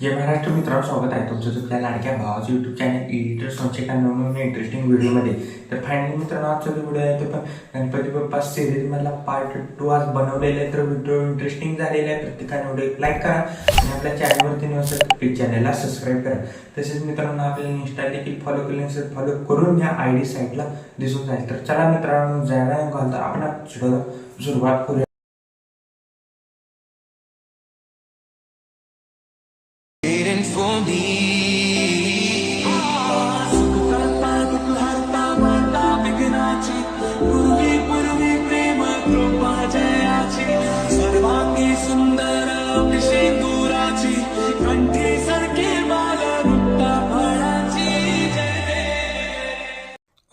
जय महाराष्ट्र मित्रांनो स्वागत आहे तुमचं तुमच्या लाडक्या भावाचं युट्यूब चॅनल एडिटर संशय नवीन इंटरेस्टिंग व्हिडिओमध्ये तर फायनली मित्रांनो आजचा जो व्हिडिओ आहे तो पण गणपती बाप्पा सिरीज मधला पार्ट टू आज बनवलेला आहे तर व्हिडिओ इंटरेस्टिंग झालेला आहे। प्रत्येकाने व्हिडिओ लाईक करा आणि आपल्या चॅनलवरती नसेल तर प्लीज चॅनलला सबस्क्राईब करा. तसेच मित्रांनो आपल्याला इन्स्टा देखील फॉलो केले नसेल फॉलो करून या आय डी साईटला दिसून जाईल. तर चला मित्रांनो जायला न घालता आपण सुरुवात करूया. For me.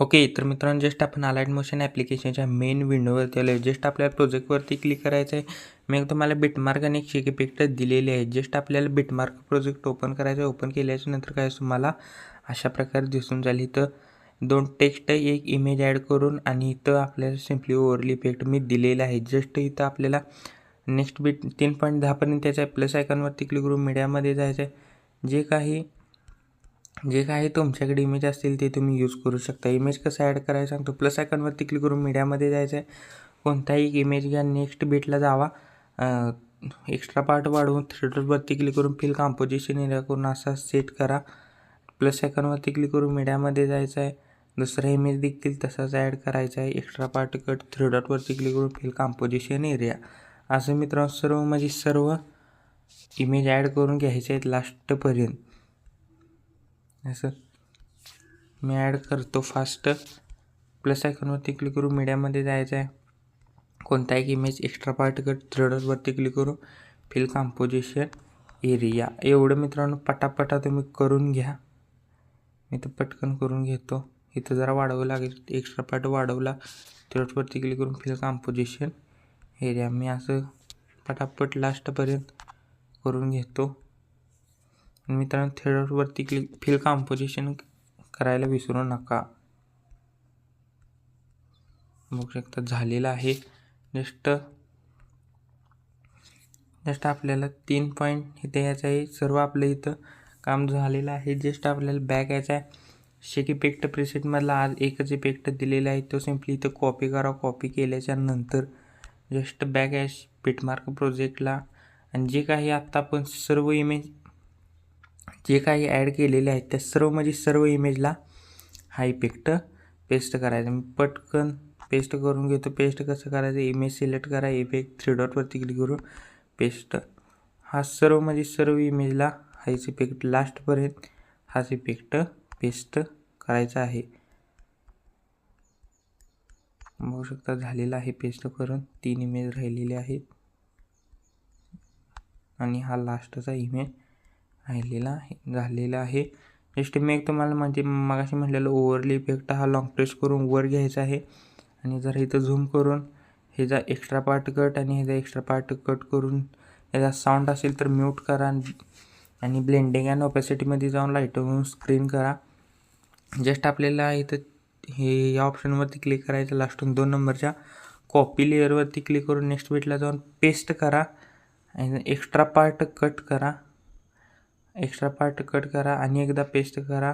ओके तर मित्रांनो जस्ट आपण अलाइड मोशन ॲप्लिकेशनच्या मेन विंडोवरती आलो आहे जस्ट आपल्याला प्रोजेक्टवरती क्लिक करायचं आहे मी तुम्हाला बिटमार्क आणि एक इफेक्ट दिलेले आहे. जस्ट आपल्याला बिटमार्क प्रोजेक्ट ओपन करायचं आहे ओपन केल्याच्यानंतर काय तुम्हाला अशा प्रकारे दिसून झाली इथं दोन टेक्स्ट एक इमेज ॲड करून आणि इथं आपल्याला सिम्पली ओवरली इफेक्ट मी दिलेला आहे. जस्ट इथं आपल्याला नेक्स्ट बीट तीन पॉईंट दहापर्यंत त्याच्या आहे प्लस आयकॉनवरती क्लिक करून मीडियामध्ये जायचं आहे जे काही जे काही तुमच्याकडे इमेज असतील ते तुम्ही यूज करू शकता. इमेज कसं ॲड करायचं सांगतो. प्लस आयकॉनवरती क्लिक करून मीडियामध्ये जायचं आहे कोणताही इमेज घ्या नेक्स्ट बीटला जावा. एक्स्ट्रा पार्ट वाढवून थ्रेडरवरती क्लिक करून फिल कॉम्पोजिशन एरिया करून असा सेट करा. प्लस आयकॉनवरती क्लिक करून मीडियामध्ये जायचं आहे दुसरा इमेज देखील तसाच ॲड करायचा आहे एक्स्ट्रा पार्ट कट थ्री डॉटवरती क्लिक करून फिल कॉम्पोजिशन एरिया असं मित्रांनो सर्व म्हणजे सर्व इमेज ॲड करून घ्यायचे आहेत लास्टपर्यंत असं मी ॲड करतो फास्ट प्लस आयकॉनवरती क्लिक करू मीडियामध्ये जायचं आहे कोणता एक इमेज एक्स्ट्रा पार्ट कट थ्रेडरवरती क्लिक करून फिल कॉम्पोजिशन एरिया एवढं मित्रांनो पटापटा तुम्ही करून घ्या. मी तर पटकन करून घेतो. इथं जरा वाढवं लागेल. एक्स्ट्रा पार्ट वाढवला. थ्रेडवरती क्लिक करून फिल कॉम्पोजिशन एरिया मी असं पटापट लास्टपर्यंत करून घेतो. मित्रांनो थेटरवरती क्लिक फिल कॉम्पोजिशन करायला विसरू नका. बघू शकता झालेलं आहे. जस्ट जस्ट आपल्याला तीन पॉईंट इथे यायचं आहे. सर्व आपलं इथं काम झालेलं आहे. जस्ट आपल्याला बॅक यायचा आहे. शेक इफेक्ट प्रिसेटमधला आज एकच इफेक्ट दिलेला आहे. तो सिम्पली इथं कॉपी करा कॉपी केल्याच्यानंतर जस्ट बॅक ॲश पिटमार्क प्रोजेक्टला आणि जे काही आत्ता आपण सर्व इमेज जे काही ॲड केलेले आहेत त्या सर्व म्हणजे सर्व इमेजला हा इफेक्ट पेस्ट करायचा. मी पटकन पेस्ट करून घेतो. पेस्ट कसं करायचं? इमेज सिलेक्ट करा. इफेक्ट थ्री डॉटवरती क्लिक करून पेस्ट हा सर्व म्हणजे सर्व इमेजला हाच इफेक्ट लास्टपर्यंत हाच इफेक्ट पेस्ट करायचा आहे. बघू शकता झालेला आहे पेस्ट करून. तीन इमेज राहिलेले आहेत. आणि हा लास्टचा इमेज राहिलेला आहे झालेला आहे. जस्ट मी एक तुम्हाला म्हणजे मगाशी म्हटलेलं ओव्हरली इफेक्ट हा लॉंग प्रेस करून वर घ्यायचा आहे. आणि जर इथं झूम करून ह्याचा एक्स्ट्रा पार्ट कट आणि ह्याचा एक्स्ट्रा पार्ट कट करून ह्याचा साऊंड असेल तर म्यूट करा आणि ब्लेंडिंग अँड ऑपॅसिटीमध्ये जाऊन लाइट स्क्रीन करा. जस्ट आपल्याला इथं हे या ऑप्शनवरती क्लिक करायचं लास्टून दोन नंबरच्या कॉपी लेअरवरती क्लिक करून नेक्स्ट बीटला जाऊन पेस्ट करा. आणि एक्स्ट्रा पार्ट कट करा. एक्स्ट्रा पार्ट कट करा आणि एकदा पेस्ट करा.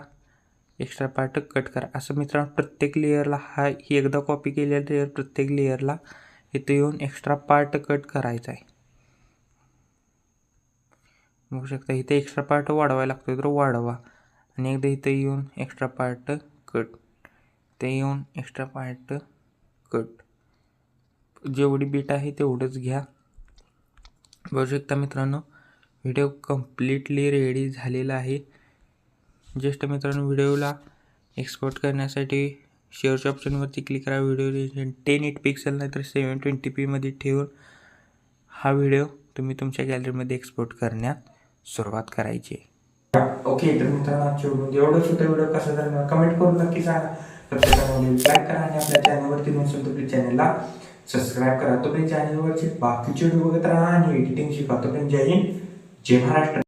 एक्स्ट्रा पार्ट कट करा. असं मित्रांनो प्रत्येक लेअरला हा ही एकदा कॉपी केलेला लेअर प्रत्येक लेअरला इथं येऊन एक्स्ट्रा पार्ट कट करायचा आहे. बघू शकता इथे एक्स्ट्रा पार्ट वाढवायला लागतो तर वाढवा. आणि एकदा इथं येऊन एक्स्ट्रा पार्ट कट ते येऊन एक्स्ट्रा पार्ट कट जेवढी बीट आहे तेवढंच घ्या. बघू शकता मित्रांनो व्हिडिओ कम्प्लिटली रेडी झालेला आहे. जस्ट मित्रांनो व्हिडिओला एक्सपोर्ट करण्यासाठी शेअरच्या ऑप्शनवरती क्लिक करा. व्हिडिओ टेन एट पिक्सल नाहीतर सेवन ट्वेंटी पीमध्ये ठेवून हा व्हिडिओ तुम्ही तुमच्या गॅलरीमध्ये एक्सपोर्ट करण्यात सुरुवात करायची ओके तर मित्रांनो आजच्या व्हिडिओ एवढं छोटं व्हिडिओ कसं झालं कमेंट करून नक्की सांगा. लाईक करा आणि आपल्या चॅनलवरती नसेल तुम्ही चॅनलला सबस्क्राईब करा. तुम्ही चॅनलवरचे बाकीचे व्हिडिओ बघत राहा आणि एडिटिंग शिका. तुम्ही जय हिंद. जय महाराष्ट्र